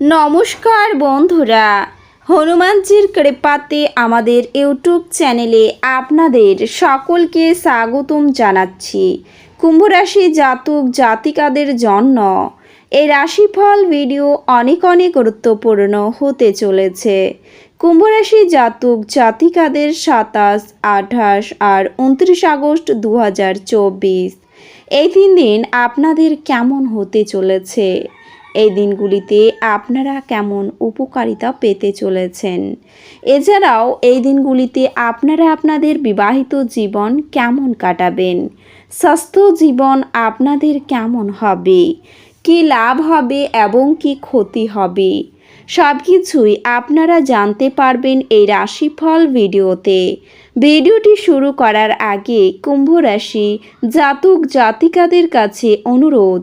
নমস্কার বন্ধুরা। হনুমানজির কৃপাতে আমাদের ইউটিউব চ্যানেলে আপনাদের সকলকে স্বাগতম জানাচ্ছি। কুম্ভরাশি জাতক জাতিকাদের জন্য এই রাশিফল ভিডিও অনেক অনেক গুরুত্বপূর্ণ হতে চলেছে। কুম্ভরাশি জাতক জাতিকাদের সাতাশ, আঠাশ আর উনত্রিশ আগস্ট দু হাজার চব্বিশ। এই তিন দিন আপনাদের কেমন হতে চলেছে? এই দিনগুলিতে আপনারা কেমন উপকারিতা পেতে চলেছেন? এছাড়াও এই দিনগুলিতে আপনারা আপনাদের বিবাহিত জীবন কেমন কাটাবেন? স্বাস্থ্য জীবন আপনাদের কেমন হবে? কি লাভ হবে এবং কি ক্ষতি হবে? সব কিছুই আপনারা জানতে পারবেন এই রাশিফল ভিডিওতে। ভিডিওটি শুরু করার আগে কুম্ভ রাশি জাতক জাতিকাদের কাছে অনুরোধ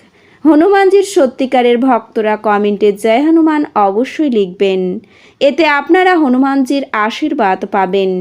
হনুমানজির সত্যিকারের ভক্তরা কমেন্টে জয় হনুমান অবশ্যই লিখবেন। এতে আপনারা হনুমানজির আশীর্বাদ পাবেন।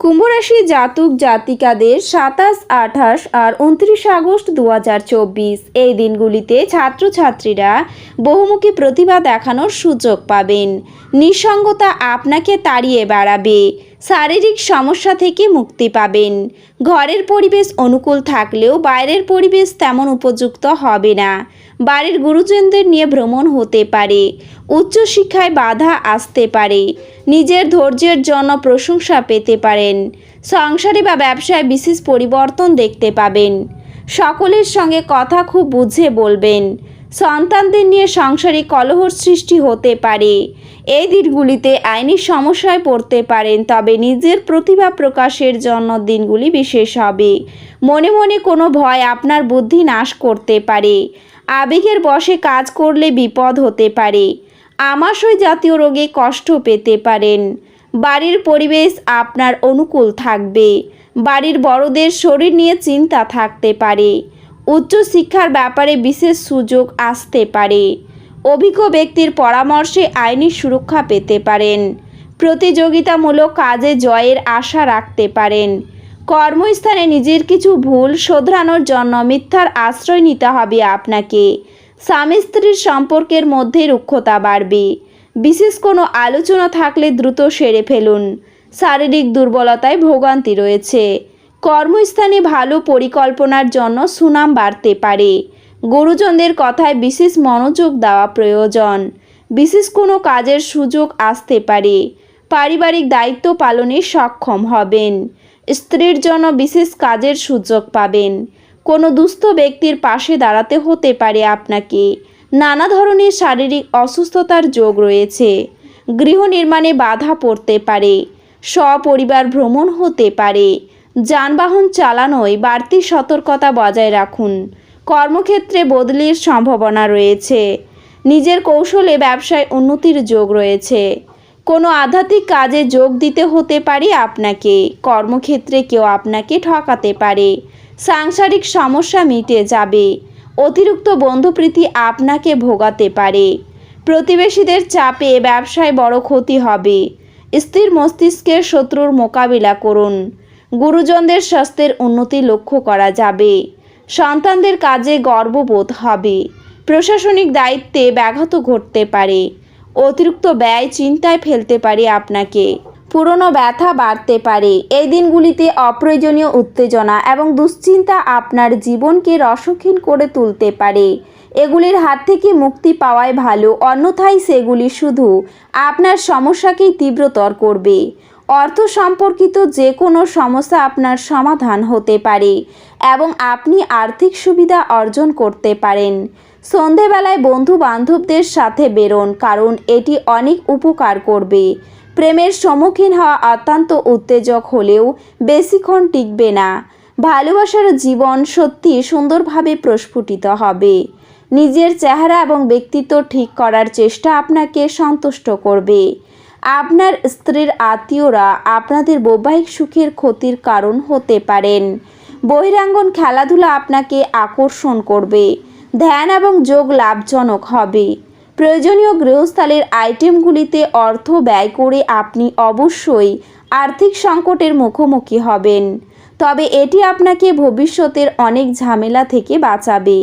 কুম্ভরাশি জাতক জাতিকাদের সাতাশ, আঠাশ আর উনত্রিশ আগস্ট দু হাজার চব্বিশ এই দিনগুলিতে ছাত্রছাত্রীরা বহুমুখী প্রতিভা দেখানোর সুযোগ পাবেন। নিঃসঙ্গতা আপনাকে তাড়িয়ে বেড়াবে। শারীরিক সমস্যা থেকে মুক্তি পাবেন। ঘরের পরিবেশ অনুকূল থাকলেও বাইরের পরিবেশ তেমন উপযুক্ত হবে না। বাড়ির গুরুজনদের নিয়ে ভ্রমণ হতে পারে। উচ্চশিক্ষায় বাধা আসতে পারে। নিজের ধৈর্যের জন্য প্রশংসা পেতে পারেন। সংসারে বা ব্যবসায় বিশেষ পরিবর্তন দেখতে পাবেন। সকলের সঙ্গে কথা খুব বুঝে বলবেন। সন্তানদের নিয়ে সংসারে কলহর সৃষ্টি হতে পারে। এই দিনগুলিতে আইনি সমস্যায় পড়তে পারেন, তবে নিজের প্রতিভা প্রকাশের জন্য দিনগুলি বিশেষ হবে। মনে মনে কোনো ভয় আপনার বুদ্ধি নাশ করতে পারে। আবেগের বশে কাজ করলে বিপদ হতে পারে। আমাশয় জাতীয় রোগে কষ্ট পেতে পারেন। বাড়ির পরিবেশ আপনার অনুকূল থাকবে। বাড়ির বড়দের শরীর নিয়ে চিন্তা থাকতে পারে। উচ্চশিক্ষার ব্যাপারে বিশেষ সুযোগ আসতে পারে। অভিজ্ঞ ব্যক্তির পরামর্শে আইনি সুরক্ষা পেতে পারেন। প্রতিযোগিতামূলক কাজে জয়ের আশা রাখতে পারেন। কর্মস্থানে নিজের কিছু ভুল শোধরানোর জন্য মিথ্যার আশ্রয় নিতে হবে আপনাকে। স্বামী স্ত্রীর সম্পর্কের মধ্যে রুক্ষতা বাড়বে। বিশেষ কোনো আলোচনা থাকলে দ্রুত সেরে ফেলুন। শারীরিক দুর্বলতায় ভোগান্তি রয়েছে। কর্মস্থানে ভালো পরিকল্পনার জন্য সুনাম বাড়তে পারে। গুরুজনদের কথায় বিশেষ মনোযোগ দেওয়া প্রয়োজন। বিশেষ কোনো কাজের সুযোগ আসতে পারে। পারিবারিক দায়িত্ব পালনে সক্ষম হবেন। স্ত্রীর জন্য বিশেষ কাজের সুযোগ পাবেন। কোনো দুস্থ ব্যক্তির পাশে দাঁড়াতে হতে পারে আপনাকে। নানা ধরনের শারীরিক অসুস্থতার যোগ রয়েছে। গৃহ নির্মাণে বাধা পড়তে পারে। সপরিবার ভ্রমণ হতে পারে। যানবাহন চালানোয় বাড়তি সতর্কতা বজায় রাখুন। কর্মক্ষেত্রে বদলির সম্ভাবনা রয়েছে। নিজের কৌশলে ব্যবসায় উন্নতির যোগ রয়েছে। কোনো আধ্যাত্মিক কাজে যোগ দিতে হতে পারে আপনাকে। কর্মক্ষেত্রে কেউ আপনাকে ঠকাতে পারে। সাংসারিক সমস্যা মিটে যাবে। অতিরিক্ত বন্ধুপ্রীতি আপনাকে ভোগাতে পারে। প্রতিবেশীদের চাপে ব্যবসায় বড় ক্ষতি হবে। স্থির মস্তিষ্কের শত্রুর মোকাবিলা করুন। গুরুজনদের স্বাস্থ্যের উন্নতি লক্ষ্য করা যাবে। সন্তানদের কাজে গর্ববোধ হবে। প্রশাসনিক দায়িত্বে ব্যাঘাত ঘটতে পারে। অতিরিক্ত ব্যয় চিন্তায় ফেলতে পারে আপনাকে। পুরনো ব্যথা বাড়তে পারে। এই দিনগুলিতে অপ্রয়োজনীয় উত্তেজনা এবং দুশ্চিন্তা আপনার জীবনকে রসক্ষীণ করে তুলতে পারে। এগুলির হাত থেকে মুক্তি পাওয়াই ভালো, অন্যথায় সেগুলি শুধু আপনার সমস্যাকেই তীব্রতর করবে। অর্থ সম্পর্কিত যে কোনো সমস্যা আপনার সমাধান হতে পারে এবং আপনি আর্থিক সুবিধা অর্জন করতে পারেন। সন্ধেবেলায় বন্ধু বান্ধবদের সাথে বেরোন, কারণ এটি অনেক উপকার করবে। প্রেমের সম্মুখীন হওয়া অত্যন্ত উত্তেজক হলেও বেশিক্ষণ টিকবে না। ভালোবাসার জীবন সত্যি সুন্দরভাবে প্রস্ফুটিত হবে। নিজের চেহারা এবং ব্যক্তিত্ব ঠিক করার চেষ্টা আপনাকে সন্তুষ্ট করবে। আপনার স্ত্রীর আত্মীয়রা আপনাদের বৈবাহিক সুখের ক্ষতির কারণ হতে পারেন। বহিরাঙ্গন খেলাধুলা আপনাকে আকর্ষণ করবে। ধ্যান এবং যোগ লাভজনক হবে। প্রয়োজনীয় গৃহস্থালের আইটেমগুলিতে অর্থ ব্যয় করে আপনি অবশ্যই আর্থিক সংকটের মুখোমুখি হবেন। তবে এটি আপনাকে ভবিষ্যতের অনেক ঝামেলা থেকে বাঁচাবে।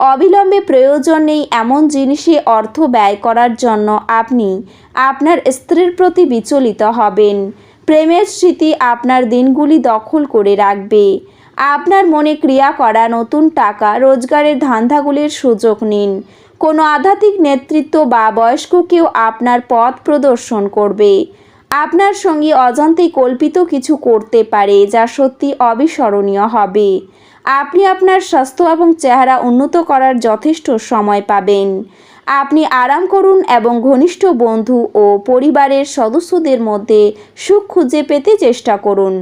অবিলম্বে প্রয়োজন নেই এমন জিনিসে অর্থ ব্যয় করার জন্য আপনি আপনার স্ত্রীর প্রতি বিচলিত হবেন। প্রেমের স্মৃতি আপনার দিনগুলি দখল করে রাখবে। আপনার মনে ক্রিয়া করা নতুন টাকা, রোজগারের ধান্দাগুলির সুযোগ নিন। কোনো আধ্যাত্মিক নেতৃত্ব বা বয়স্ক কেউ আপনার পথ প্রদর্শন করবে। আপনার সঙ্গে অজান্তেই কল্পিত কিছু করতে পারে, যা সত্যি অবিস্মরণীয় হবে। আপনি আপনার স্বাস্থ্য এবং চেহারা উন্নত করার যথেষ্ট সময় পাবেন। আপনি আরাম করুন এবং ঘনিষ্ঠ বন্ধু ও পরিবারের সদস্যদের মধ্যে সুখ খুঁজে পেতে চেষ্টা করুন।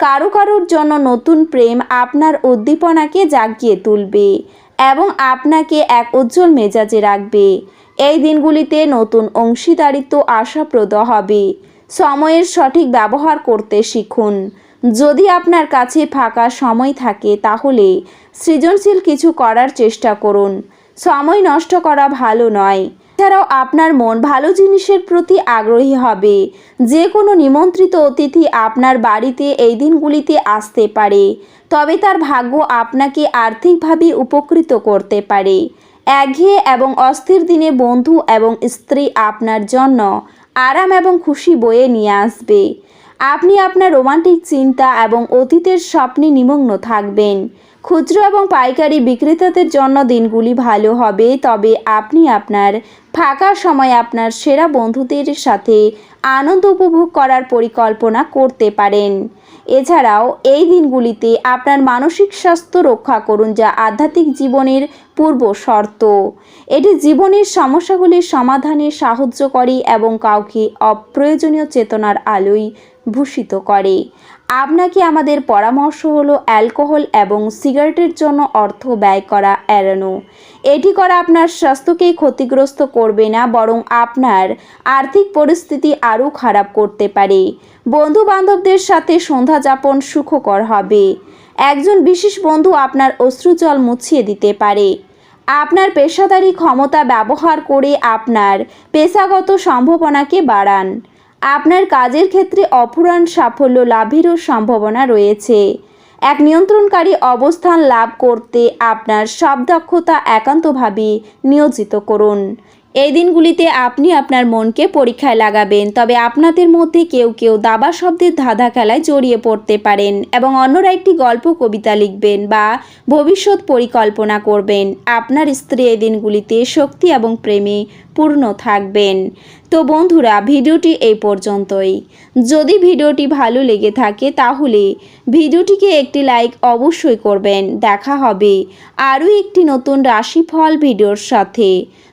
কারও কারোর জন্য নতুন প্রেম আপনার উদ্দীপনাকে জাগিয়ে তুলবে এবং আপনাকে এক উজ্জ্বল মেজাজে রাখবে। এই দিনগুলিতে নতুন অংশীদারিত্ব আশাপ্রদ হবে। সময়ের সঠিক ব্যবহার করতে শিখুন। যদি আপনার কাছে ফাঁকা সময় থাকে, তাহলে সৃজনশীল কিছু করার চেষ্টা করুন। সময় নষ্ট করা ভালো নয়। এছাড়াও আপনার মন ভালো জিনিসের প্রতি আগ্রহী হবে। যে কোনো নিমন্ত্রিত অতিথি আপনার বাড়িতে এই দিনগুলিতে আসতে পারে, তবে তার ভাগ্য আপনাকে আর্থিকভাবে উপকৃত করতে পারে। একঘেয়ে এবং অস্থির দিনে বন্ধু এবং স্ত্রী আপনার জন্য আরাম এবং খুশি বয়ে নিয়ে আসবে। আপনি আপনার রোমান্টিক চিন্তা এবং অতীতের স্বপ্নে নিমগ্ন থাকবেন। খুচরো এবং পাইকারি বিক্রেতাদের জন্য দিনগুলি ভালো হবে, তবে আপনি আপনার ফাঁকা সময় আপনার সেরা বন্ধুদের সাথে আনন্দ উপভোগ করার পরিকল্পনা করতে পারেন। এছাড়াও এই দিনগুলিতে আপনার মানসিক স্বাস্থ্য রক্ষা করুন, যা আধ্যাত্মিক জীবনের পূর্ব শর্ত। এটি জীবনের সমস্যাগুলির সমাধানে সাহায্য করে এবং কাউকে অপ্রয়োজনীয় চেতনার আলোয় ভূষিত করে। আপনাকে আমাদের পরামর্শ হলো অ্যালকোহল এবং সিগারেটের জন্য অর্থ ব্যয় করা এড়ানো। এটি করা আপনার স্বাস্থ্যকেই ক্ষতিগ্রস্ত করবে না, বরং আপনার আর্থিক পরিস্থিতি আরও খারাপ করতে পারে। বন্ধু বান্ধবদের সাথে সন্ধ্যা যাপন সুখকর হবে। একজন বিশেষ বন্ধু আপনার অশ্রুজল মুছিয়ে দিতে পারে। আপনার পেশাদারি ক্ষমতা ব্যবহার করে আপনার পেশাগত সম্ভাবনাকে বাড়ান। আপনার কাজের ক্ষেত্রে অফুরান সাফল্য লাভেরও সম্ভাবনা রয়েছে। এক নিয়ন্ত্রণকারী অবস্থান লাভ করতে আপনার সব দক্ষতা একান্তভাবে নিয়োজিত করুন। এই দিনগুলিতে আপনি আপনার মনকে পরীক্ষায় লাগাবেন, তবে আপনাদের মধ্যে কেউ কেউ দাবা শব্দের ধাঁধা খেলায় জড়িয়ে পড়তে পারেন এবং অন্যরা একটি গল্প, কবিতা লিখবেন বা ভবিষ্যৎ পরিকল্পনা করবেন। আপনার স্ত্রী এই দিনগুলিতে শক্তি এবং প্রেমে পূর্ণ থাকবেন। তো বন্ধুরা, ভিডিওটি এই পর্যন্তই। যদি ভিডিওটি ভালো লেগে থাকে, তাহলে ভিডিওটিকে একটি লাইক অবশ্যই করবেন। দেখা হবে আরও একটি নতুন রাশিফল ভিডিওর সাথে।